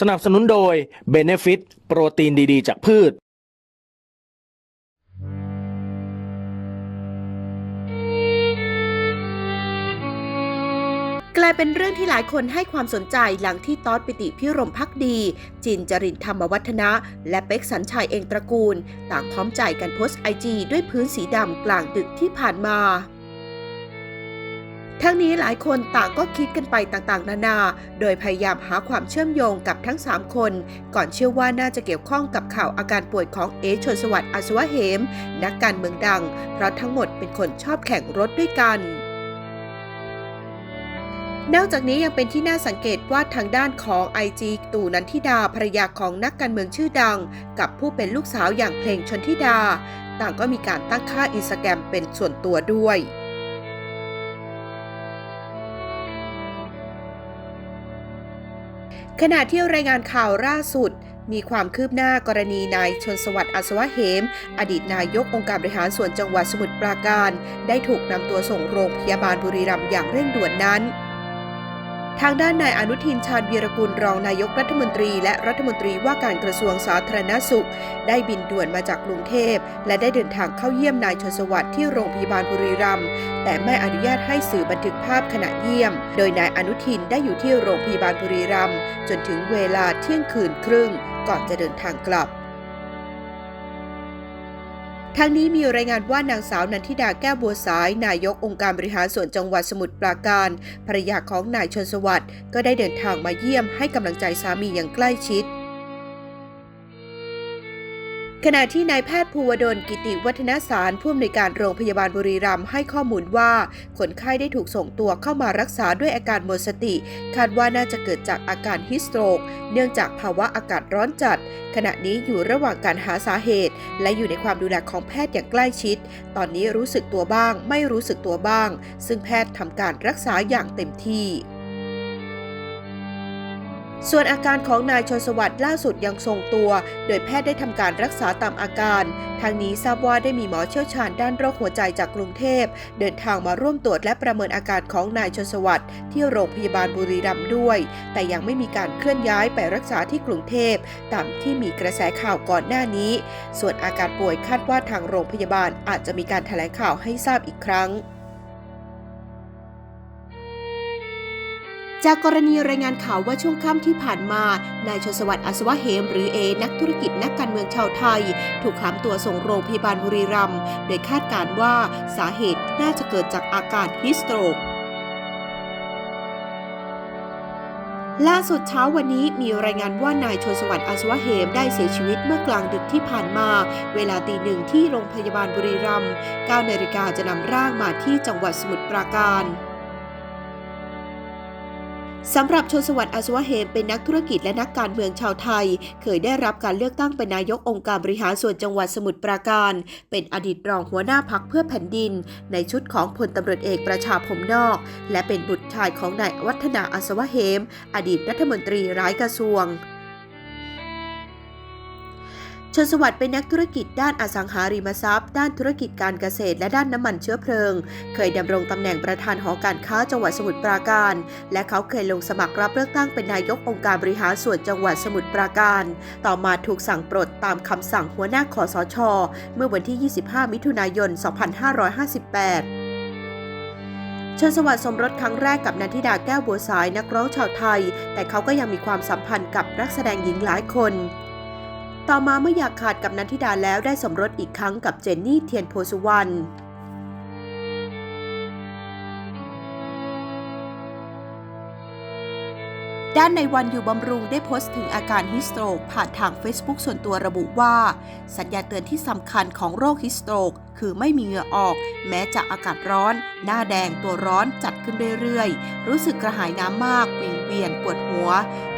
สนับสนุนโดย b e n e f i t โปรตีนดีๆ จากพืช กลายเป็นเรื่องที่หลายคนให้ความสนใจหลังที่ต๊อดปิติพิรมพักดี จินจรินธรรมวัฒนะ และเป็กสัญชัยเองตระกูล ต่างพร้อมใจกันโพสต์ไอจีด้วยพื้นสีดำกลางดึกที่ผ่านมา ทั้งนี้หลายคนต่างก็คิดกันไปต่างๆ นานา โดยพยายามหาความเชื่อมโยงกับทั้ง 3 คน ก่อนเชื่อว่าน่าจะเกี่ยวข้องกับข่าวอาการป่วยของเอชนสวัสดิ์อัศวะเหม นักการเมืองดัง เพราะทั้งหมดเป็นคนชอบแข่งรถด้วยกันนอกจากนี้ยังเป็นที่น่าสังเกตว่าทางด้านของ IG ตู่นันทิดาภรยาของนักการเมืองชื่อดัง กับผู้เป็นลูกสาวอย่างเพลงชนทิดา ต่างก็มีการตั้งค่าอินสตาแกรมเป็นส่วนตัวด้วย ขณะที่รายงานข่าวล่าสุด มีความคืบหน้ากรณีนายชนสวัสดิ์อัศวะเหม อดีตนายกองค์การบริหารส่วนจังหวัดสมุทรปราการ ได้ถูกนำตัวส่งโรงพยาบาลบุรีรัมย์อย่างเร่งด่วนนั้น ทางด้านนายอนุทินชาญวีรกุลรองนายกรัฐมนตรี และรัฐมนตรีว่าการกระทรวงสาธารณสุข ได้บินด่วนมาจากกรุงเทพ และได้เดินทางเข้าเยี่ยมนายชนสวัสดิ์ที่โรงพยาบาลบุรีรัมย์แต่ไม่อนุญาตให้สื่อบันทึกภาพขณะเยี่ยม โดยนายอนุทินได้อยู่ที่โรงพยาบาลบุรีรัมย์จนถึงเวลาเที่ยงคืนครึ่ง ก่อนจะเดินทางกลับ ทั้งนี้มีรายงานว่านางสาวนันทิดาแก้วบัวสาย นายกองค์การบริหารส่วนจังหวัดสมุทรปราการภรรยาของนายชนสวัสดิ์ก็ได้เดินทางมาเยี่ยมให้กำลังใจสามีอย่างใกล้ชิด ขณะที่นายแพทย์ภูวดลกิติวัฒนสารผู้อำนวยการโรงพยาบาลบุรีรัมย์ให้ข้อมูลว่า คนไข้ได้ถูกส่งตัวเข้ามารักษาด้วยอาการหมดสติ คาดว่าน่าจะเกิดจากอาการฮิสโตรก เนื่องจากภาวะอากาศร้อนจัด ขณะนี้อยู่ระหว่างการหาสาเหตุ และอยู่ในความดูแลของแพทย์อย่างใกล้ชิด ตอนนี้รู้สึกตัวบ้าง ไม่รู้สึกตัวบ้าง ซึ่งแพทย์ทำการรักษาอย่างเต็มที่ ส่วนอาการของนายชนสวัสดิ์ล่าสุดยังทรงตัว โดยแพทย์ได้ทำการรักษาตามอาการ ทางนี้ทราบว่าได้มีหมอเชี่ยวชาญด้านโรคหัวใจจากกรุงเทพ เดินทางมาร่วมตรวจและประเมินอาการของนายชนสวัสดิ์ที่โรงพยาบาลบุรีรัมย์ด้วย แต่ยังไม่มีการเคลื่อนย้ายไปรักษาที่กรุงเทพตามที่มีกระแสข่าวก่อนหน้านี้ ส่วนอาการป่วยคาดว่าทางโรงพยาบาลอาจจะมีการแถลงข่าวให้ทราบอีกครั้ง จากกรณีรายงานข่าวว่าช่วงค่ำที่ผ่านมา นายชนสวัสดิ์อัศวะเหม หรือเอ นักธุรกิจนักการเมืองชาวไทย ถูกหามตัวส่งโรงพยาบาลบุรีรัมย์โดยคาดการณ์ว่าสาเหตุน่าจะเกิดจากอาการฮิสโตรกล่าสุดเช้าวันนี้มีรายงานว่านายชนสวัสดิ์อัศวะเหมได้เสียชีวิตเมื่อกลางดึกที่ผ่านมา เวลาตีหนึ่งที่โรงพยาบาลบุรีรัมย์9นาฬิกาจะนำร่างมาที่จังหวัดสมุทรปราการ สำหรับชนสวัสดิ์อัศวะเหมเป็นนักธุรกิจและนักการเมืองชาวไทย เคยได้รับการเลือกตั้งเป็นนายกองค์การบริหารส่วนจังหวัดสมุทรปราการ เป็นอดีตรองหัวหน้าพักเพื่อแผ่นดิน ในชุดของพลตำรวจเอกประชาผมนอก และเป็นบุตรชายของนายวัฒนาอัศวะเหม อดีตรัฐมนตรีร้ายกระทรวง ชนสวัสดิ์เป็นนักธุรกิจด้านอสังหาริมทรัพย์ ด้านธุรกิจการเกษตรและด้านน้ำมันเชื้อเพลิง เคยดำรงตำแหน่งประธานหอการค้าจังหวัดสมุทรปราการ และเขาเคยลงสมัครรับเลือกตั้งเป็นนายกองค์การบริหารส่วนจังหวัดสมุทรปราการ ต่อมาถูกสั่งปลดตามคำสั่งหัวหน้าคอสช เมื่อวันที่ 25 มิถุนายน 2558ชนสวัสดิ์สมรสครั้งแรกกับนันทิดาแก้วบัวสายนักร้องชาวไทย แต่เขาก็ยังมีความสัมพันธ์กับนักแสดงหญิงหลายคน ต่อมาเมื่ออยากขาดกับนันทิดาแล้วได้สมรสอีกครั้งกับเจนนี่เทียนโพสุวรรณด้านในวันอยู่บำรุงได้โพสต์ถึงอาการฮิสโตรกผ่านทาง Facebook ส่วนตัวระบุว่า สัญญาเตือนที่สำคัญของโรคฮิสโตรกคือไม่มีเหงื่อออก แม้จะอากาศร้อน หน้าแดงตัวร้อนจัดขึ้นเรื่อยๆ รู้สึกกระหายน้ำมากวิงเวียนปวดหัว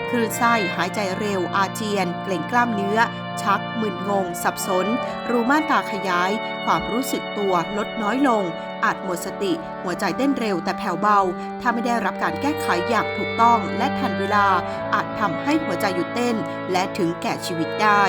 คลื่นไส้หายใจเร็ว อาเจียน เกร็งกล้ามเนื้อ ชักมึนงง สับสน รูม่านตาขยาย ความรู้สึกตัวลดน้อยลง อาจหมดสติ หัวใจเต้นเร็วแต่แผ่วเบา ถ้าไม่ได้รับการแก้ไขอย่างถูกต้องและทันเวลา อาจทำให้หัวใจหยุดเต้น และถึงแก่ชีวิตได้